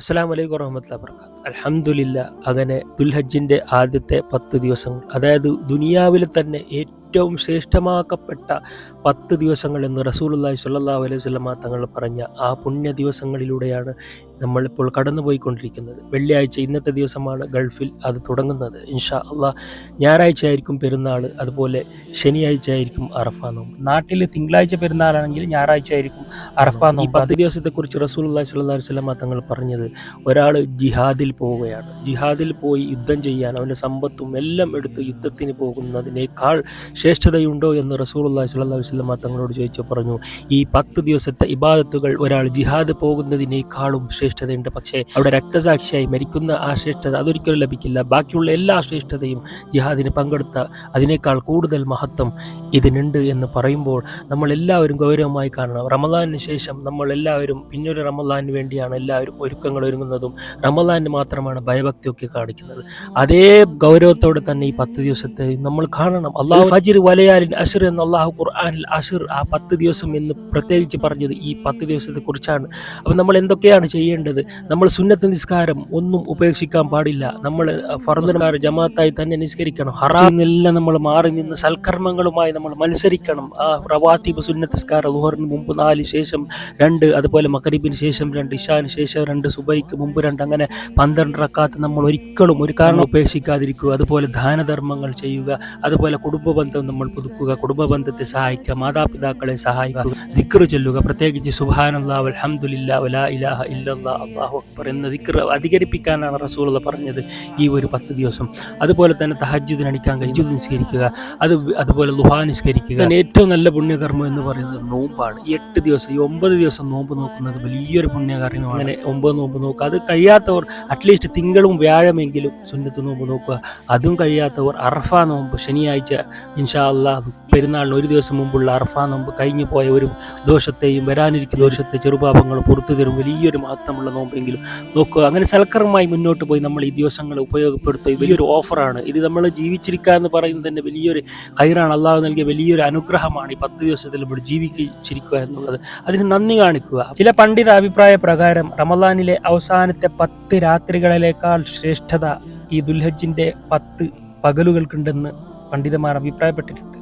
അസ്സലാം വലൈക്കും വറഹമത്തുള്ള വർക്കാത്ത് അലഹമുല്ല അങ്ങനെ ദുൽഹജ്ജിന്റെ ആദ്യത്തെ പത്ത് ദിവസങ്ങൾ. അതായത് ദുനിയാവിൽ തന്നെ ഏറ്റവും ശ്രേഷ്ഠമാക്കപ്പെട്ട പത്ത് ദിവസങ്ങൾ എന്ന് റസൂലുള്ളാഹി സ്വല്ലല്ലാഹു അലൈഹി വസല്ലമ തങ്ങൾ പറഞ്ഞ ആ പുണ്യ ദിവസങ്ങളിലൂടെയാണ് നമ്മളിപ്പോൾ കടന്നുപോയിക്കൊണ്ടിരിക്കുന്നത്. വെള്ളിയാഴ്ച ഇന്നത്തെ ദിവസമാണ് ഗൾഫിൽ അത് തുടങ്ങുന്നത്. ഇൻഷാ അള്ളാഹ് ഞായറാഴ്ച ആയിരിക്കും പെരുന്നാൾ അതുപോലെ ശനിയാഴ്ച ആയിരിക്കും അറഫ നോമ്പ്. നാട്ടിൽ തിങ്കളാഴ്ച പെരുന്നാളാണെങ്കിൽ ഞായറാഴ്ച ആയിരിക്കും അറഫ നോമ്പ്. പത്ത് ദിവസത്തെക്കുറിച്ച് റസൂലുള്ളാഹി സ്വല്ലല്ലാഹി അലൈഹി വസല്ലം തങ്ങൾ പറഞ്ഞത് ഒരാൾ ജിഹാദിൽ പോവുകയാണ്. ജിഹാദിൽ പോയി യുദ്ധം ചെയ്യാൻ അവന്റെ സമ്പത്തും എല്ലാം എടുത്ത് യുദ്ധത്തിന് പോകുന്നതിനേക്കാൾ ശ്രേഷ്ഠതയുണ്ടോ എന്ന് റസൂലുള്ളാഹി സ്വല്ലല്ലാഹു അലൈഹി വസല്ലം തങ്ങളോട് ചോദിച്ചു പറഞ്ഞു. ഈ പത്ത് ദിവസത്തെ ഇബാദത്തുകൾ ഒരാൾ ജിഹാദ് പോകുന്നതിനേക്കാളും ശ്രേഷ്ഠതയുണ്ട്. പക്ഷേ അവിടെ രക്തസാക്ഷിയായി മരിക്കുന്ന ആ ശ്രേഷ്ഠത അതൊരിക്കലും ലഭിക്കില്ല. ബാക്കിയുള്ള എല്ലാ ശ്രേഷ്ഠതയും ജിഹാദിന് പങ്കെടുത്ത അതിനേക്കാൾ കൂടുതൽ മഹത്വം ഇതിനുണ്ട് എന്ന് പറയുമ്പോൾ നമ്മൾ എല്ലാവരും ഗൗരവമായി കാണണം. റമദാനിന് ശേഷം നമ്മൾ എല്ലാവരും പിന്നൊരു റമദാനിന് വേണ്ടിയാണ് എല്ലാവരും ഒരുക്കങ്ങൾ ഒരുങ്ങുന്നതും റമദാനിന് മാത്രമാണ് ഭയഭക്തിയൊക്കെ കാണിക്കുന്നത്. അതേ ഗൗരവത്തോടെ തന്നെ ഈ പത്ത് ദിവസത്തെ നമ്മൾ കാണണം. അള്ളാഹു ഫജിർ വലയാലിൻ അഷിർ എന്ന അള്ളാഹു ഖുർആാനിൽ അഷിർ ആ പത്ത് ദിവസം എന്ന് പ്രത്യേകിച്ച് പറഞ്ഞത് ഈ പത്ത് ദിവസത്തെ കുറിച്ചാണ്. അപ്പം നമ്മൾ എന്തൊക്കെയാണ് ചെയ്യേണ്ടത്? നമ്മൾ സുന്നത്ത് നിസ്കാരം ഒന്നും ഉപേക്ഷിക്കാൻ പാടില്ല. നമ്മൾ ഫർദ് ജമാഅത്തായി തന്നെ നിസ്കരിക്കണം. ഹറാമെല്ലാം നമ്മൾ മാറി നിന്ന് സൽക്കർമ്മങ്ങളുമായി നമ്മൾ മത്സരിക്കണം. ആ റവാത്തിബ് സുന്നത്ത് നിസ്കാരം ലുഹറിന് മുമ്പ് നാല് ശേഷം രണ്ട് അതുപോലെ മകരീബിന് ശേഷം രണ്ട് ഇഷാന് ശേഷം രണ്ട് സുബൈക്ക് മുമ്പ് രണ്ട് അങ്ങനെ പന്ത്രണ്ട് റക്കാത്ത് നമ്മൾ ഒരിക്കലും ഒരു കാരണം ഉപേക്ഷിക്കാതിരിക്കുക. അതുപോലെ ദാനധർമ്മങ്ങൾ ചെയ്യുക. അതുപോലെ കുടുംബ ബന്ധം നമ്മൾ പുതുക്കുക കുടുംബ ബന്ധത്തെ സഹായിക്കുക മാതാപിതാക്കളെ സഹായിക്കുക. ദിക്റ് ചൊല്ലുക പ്രത്യേകിച്ച് സുബാനല്ലാ അൽഹംദുലില്ലാ വലാ അല്ലാഹു അക്ബർ എന്ന ദിക്റ് അധികരിപ്പിക്കാനാണ് റസൂൾ പറഞ്ഞത് ഈ ഒരു പത്ത് ദിവസം. അതുപോലെ തന്നെ തഹജ്ജുദിന് അണിക്കാൻ കഴിഞ്ഞു നിസ്കരിക്കുക അത് അതുപോലെ ലുഹാ നിസ്കരിക്കുക. ഏറ്റവും നല്ല പുണ്യകർമ്മം എന്ന് പറയുന്നത് നോമ്പാണ്. എട്ട് ദിവസം ഈ ഒമ്പത് ദിവസം നോമ്പ് നോക്കുന്നത് വലിയൊരു പുണ്യകർമ്മമാണ്. അങ്ങനെ ഒമ്പത് നോമ്പ് നോക്കുക. അത് കഴിയാത്തവർ അറ്റ്ലീസ്റ്റ് തിങ്കളും വ്യാഴമെങ്കിലും സുന്നത്ത് നോമ്പ് നോക്കുക. അതും കഴിയാത്തവർ അറഫ നോമ്പ് ശനിയാഴ്ച ഇൻഷാ അള്ളാഹ് പെരുന്നാളിന് ഒരു ദിവസം മുമ്പുള്ള അർഫാ നോമ്പ് കഴിഞ്ഞു പോയ ഒരു ദോഷത്തെയും വരാനിരിക്കുന്ന ദോഷത്തെ ചെറുപാപങ്ങൾ പുറത്തു തരും. വലിയൊരു മഹത്വമുള്ള നോമ്പെങ്കിലും നോക്കുക. അങ്ങനെ സൽക്കരമായി മുന്നോട്ട് പോയി നമ്മൾ ഈ ദിവസങ്ങൾ ഉപയോഗപ്പെടുത്തുക. വലിയൊരു ഓഫറാണ്. ഇത് നമ്മൾ ജീവിച്ചിരിക്കുക എന്ന് പറയുന്നത് തന്നെ വലിയൊരു ഹൈറാണ് അള്ളാഹു നൽകിയ വലിയൊരു അനുഗ്രഹമാണ് ഈ പത്ത് ദിവസത്തിൽ നമ്മൾ ജീവിച്ചിരിക്കുക എന്നുള്ളത്. അതിന് നന്ദി കാണിക്കുക. ചില പണ്ഡിത അഭിപ്രായ പ്രകാരം റമദാനിലെ അവസാനത്തെ പത്ത് രാത്രികളിലേക്കാൾ ശ്രേഷ്ഠത ഈ ദുൽഹജ്ജിന്റെ പത്ത് പകലുകൾക്കുണ്ടെന്ന് പണ്ഡിതന്മാർ അഭിപ്രായപ്പെട്ടിട്ടുണ്ട്.